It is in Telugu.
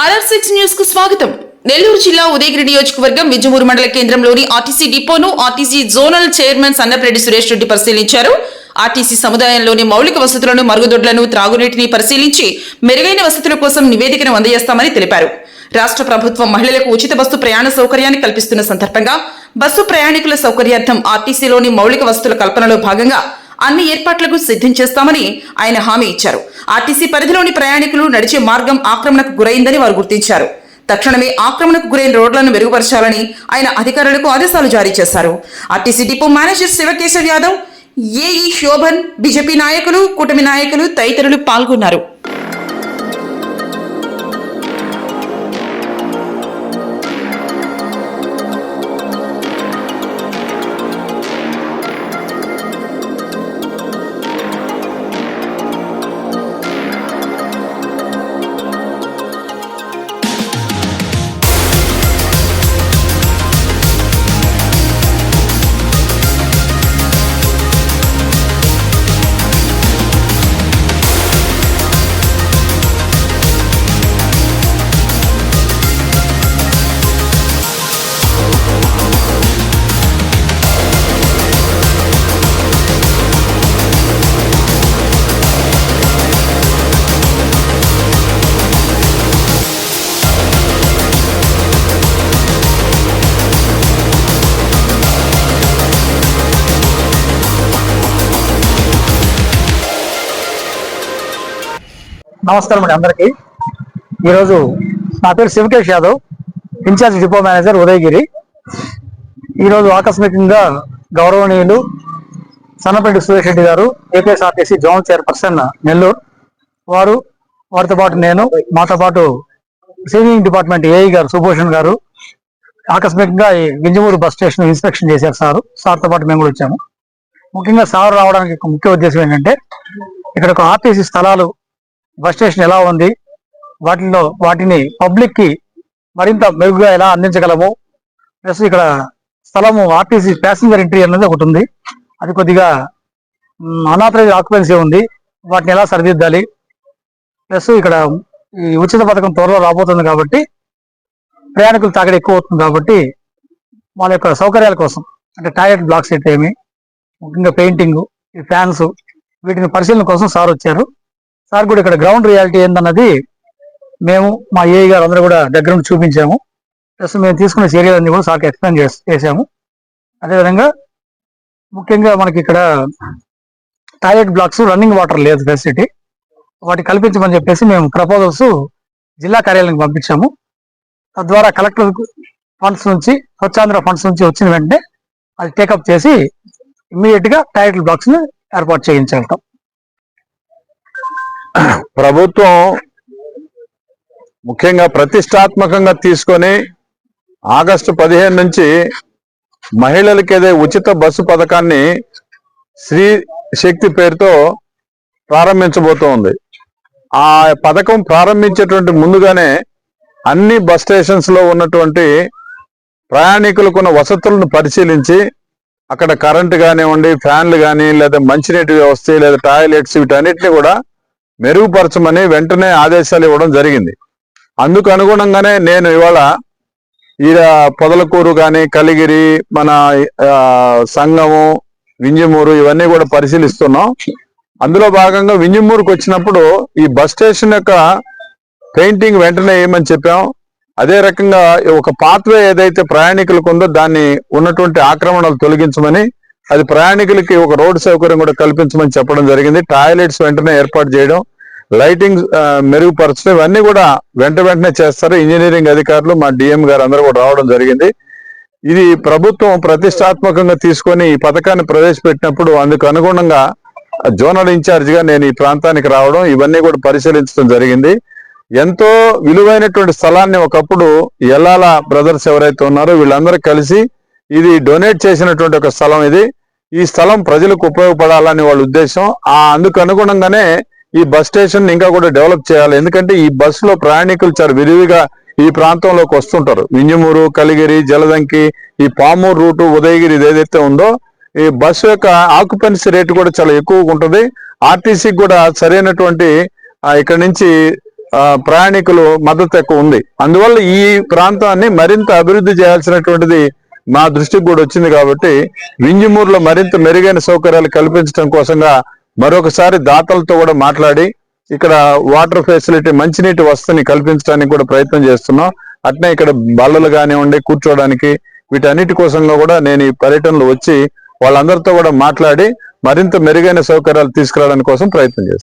ఆర్ఆర్ సిక్స్ న్యూస్కు స్వాగతం. నెల్లూరు జిల్లా ఉదయగిరి నియోజకవర్గం విజయమూరు మండల కేంద్రంలోని RTC డిపోను RTC zonal chairman Sannapareddy Suresh Reddy పరిశీలించారు. ఆర్టీసీ సముదాయంలోని మౌలిక వసతులను మరుగుదొడ్లను త్రాగునీటిని పరిశీలించి మెరుగైన వసతుల కోసం నివేదికను అందజేస్తామని తెలిపారు. రాష్ట్ర ప్రభుత్వం మహిళలకు ఉచిత బస్సు ప్రయాణ సౌకర్యాన్ని కల్పిస్తున్న సందర్భంగా బస్సు ప్రయాణికుల సౌకర్యార్థం ఆర్టీసీలోని మౌలిక వసతుల కల్పనలో భాగంగా అన్ని ఏర్పాట్లకు సిద్ధం చేస్తామని ఆయన హామీ ఇచ్చారు. ఆర్టీసీ పరిధిలోని ప్రయాణికులు నడిచే మార్గం ఆక్రమణకు గురైందని వారు గుర్తించారు. తక్షణమే ఆక్రమణకు గురైన రోడ్లను మెరుగుపరచాలని ఆయన అధికారులకు ఆదేశాలు జారీ చేశారు. RTC depot manager Shivakeshav Yadav AE Shobhan BJP నాయకులు కూటమి నాయకులు తదితరులు పాల్గొన్నారు. నమస్కారం అండి అందరికీ. ఈరోజు నా పేరు Shivakesh Yadav incharge depot manager Udayagiri. ఈరోజు ఆకస్మికంగా గౌరవనీయులు సన్నపల్లి సురేష్ రెడ్డి గారు ఏపీఎస్ఆర్టీసీ జోన్ చైర్పర్సన్ నెల్లూరు. వారు వారితో పాటు నేను మాతో పాటు సేవింగ్ డిపార్ట్మెంట్ ఏఈ గారు సుభూషణ్ గారు ఆకస్మికంగా ఈ వింజమూరు బస్ స్టేషన్ ఇన్స్పెక్షన్ చేశారు సార్. సార్తో పాటు మేము కూడా వచ్చాము. ముఖ్యంగా సార్ రావడానికి ఒక ముఖ్య ఉద్దేశం ఏంటంటే ఇక్కడ ఒక ఆర్టీసీ స్థలాలు బస్ స్టేషన్ ఎలా ఉంది? వాటిలో వాటిని పబ్లిక్కి మరింత మెరుగ్గా ఎలా అందించగలము? ప్లస్ ఇక్కడ స్థలము ఆర్టీసీ ప్యాసింజర్ ఎంట్రీ అనేది ఒకటి ఉంది. అది కొద్దిగా అనాథరైజ్ ఆక్యుపెన్సీ ఉంది. వాటిని ఎలా సరిదిద్దాలి? ప్లస్ ఇక్కడ ఈ ఉచిత పథకం త్వరలో రాబోతుంది కాబట్టి ప్రయాణికులు తాగడం ఎక్కువ అవుతుంది కాబట్టి వాళ్ళ యొక్క సౌకర్యాల కోసం అంటే టాయిలెట్ బ్లాక్స్ అయితే ఏమి ముఖ్యంగా పెయింటింగ్ ఈ ఫ్యాన్స్ వీటిని పరిశీలన కోసం సార్ వచ్చారు. సార్ కూడా ఇక్కడ గ్రౌండ్ రియాలిటీ ఏందన్నది మేము మా ఏఈ గారు అందరూ కూడా దగ్గర నుండి చూపించాము. ప్లస్ మేము తీసుకున్న చర్యలన్నీ కూడా సార్కి ఎక్స్ప్లెయిన్ చేసాము చేశాము. అదేవిధంగా ముఖ్యంగా మనకి ఇక్కడ టాయిలెట్ బ్లాక్స్ రన్నింగ్ వాటర్ లేదు ఫెసిలిటీ వాటి కల్పించమని చెప్పేసి మేము ప్రపోజల్స్ జిల్లా కార్యాలయానికి పంపించాము. తద్వారా కలెక్టర్ ఫండ్స్ నుంచి స్వచ్ఛాంధ్ర ఫండ్స్ నుంచి వచ్చిన వెంటనే అది టేకప్ చేసి ఇమ్మీడియట్గా టాయిలెట్ బ్లాక్స్ని ఏర్పాటు చేయించగలుగుతాం ప్రభుత్వం ముఖ్యంగా ప్రతిష్టాత్మకంగా తీసుకొని ఆగస్టు పదిహేను నుంచి మహిళలకేదే ఉచిత బస్సు పథకాన్ని స్త్రీ శక్తి పేరుతో ప్రారంభించబోతోంది. ఆ పథకం ప్రారంభించేటువంటి ముందుగానే అన్ని బస్ స్టేషన్స్లో ఉన్నటువంటి ప్రయాణికులకున్న వసతులను పరిశీలించి అక్కడ కరెంటు కానివ్వండి ఫ్యాన్లు కానీ లేదా మంచినీటి వ్యవస్థ లేదా టాయిలెట్స్ వీటన్నిటిని కూడా మెరుగుపరచమని వెంటనే ఆదేశాలు ఇవ్వడం జరిగింది. అందుకు అనుగుణంగానే నేను ఇవాళ ఈడ పొదలకూరు కానీ కలిగిరి మన సంగము వింజమూరు ఇవన్నీ కూడా పరిశీలిస్తున్నాం. అందులో భాగంగా వింజమూరుకు వచ్చినప్పుడు ఈ బస్ స్టేషన్ యొక్క పెయింటింగ్ వెంటనే వేయమని చెప్పాం? అదే రకంగా ఒక పాత్వే ఏదైతే ప్రయాణికులకు ఉందో దాన్ని ఉన్నటువంటి ఆక్రమణలు తొలగించమని అది ప్రయాణికులకి ఒక రోడ్డు సౌకర్యం కూడా కల్పించమని చెప్పడం జరిగింది. టాయిలెట్స్ వెంటనే ఏర్పాటు చేయడం లైటింగ్ మెరుగుపరచడం ఇవన్నీ కూడా వెంట వెంటనే చేస్తారు. ఇంజనీరింగ్ అధికారులు మా డిఎం గారు అందరూ కూడా రావడం జరిగింది. ఇది ప్రభుత్వం ప్రతిష్టాత్మకంగా తీసుకొని ఈ పథకాన్ని ప్రవేశపెట్టినప్పుడు అందుకు అనుగుణంగా జోనల్ ఇన్ఛార్జిగా నేను ఈ ప్రాంతానికి రావడం ఇవన్నీ కూడా పరిశీలించడం జరిగింది. ఎంతో విలువైనటువంటి స్థలాన్ని ఒకప్పుడు ఎల్లాల బ్రదర్స్ ఎవరైతే ఉన్నారో వీళ్ళందరూ కలిసి ఇది డొనేట్ చేసినటువంటి ఒక స్థలం ఇది. ఈ స్థలం ప్రజలకు ఉపయోగపడాలని వాళ్ళ ఉద్దేశం. ఆ అందుకు అనుగుణంగానే ఈ బస్ స్టేషన్ ఇంకా కూడా డెవలప్ చేయాలి. ఎందుకంటే ఈ బస్లో ప్రయాణికులు చాలా విరివిగా ఈ ప్రాంతంలోకి వస్తుంటారు. వింజమూరు కలిగిరి జలదంకి ఈ పామూరు రూటు ఉదయగిరి ఏదైతే ఉందో ఈ బస్సు యొక్క ఆక్యుపెన్సీ రేటు కూడా చాలా ఎక్కువగా ఉంటుంది. ఆర్టీసీకి కూడా సరైనటువంటి ఇక్కడ నుంచి ప్రయాణికులు మద్దతు ఎక్కువ ఉంది. అందువల్ల ఈ ప్రాంతాన్ని మరింత అభివృద్ధి చేయాల్సినటువంటిది మా దృష్టికి కూడా వచ్చింది కాబట్టి వింజమూరులో మరింత మెరుగైన సౌకర్యాలు కల్పించడం కోసంగా మరొకసారి దాతలతో కూడా మాట్లాడి ఇక్కడ వాటర్ ఫెసిలిటీ మంచినీటి వసతిని కల్పించడానికి కూడా ప్రయత్నం చేస్తున్నాం. అట్నే ఇక్కడ బల్లలు కానివ్వండి కూర్చోవడానికి వీటన్నిటి కోసంగా కూడా నేను ఈ పర్యటనలు వచ్చి వాళ్ళందరితో కూడా మాట్లాడి మరింత మెరుగైన సౌకర్యాలు తీసుకురావడానికి కోసం ప్రయత్నం చేస్తాను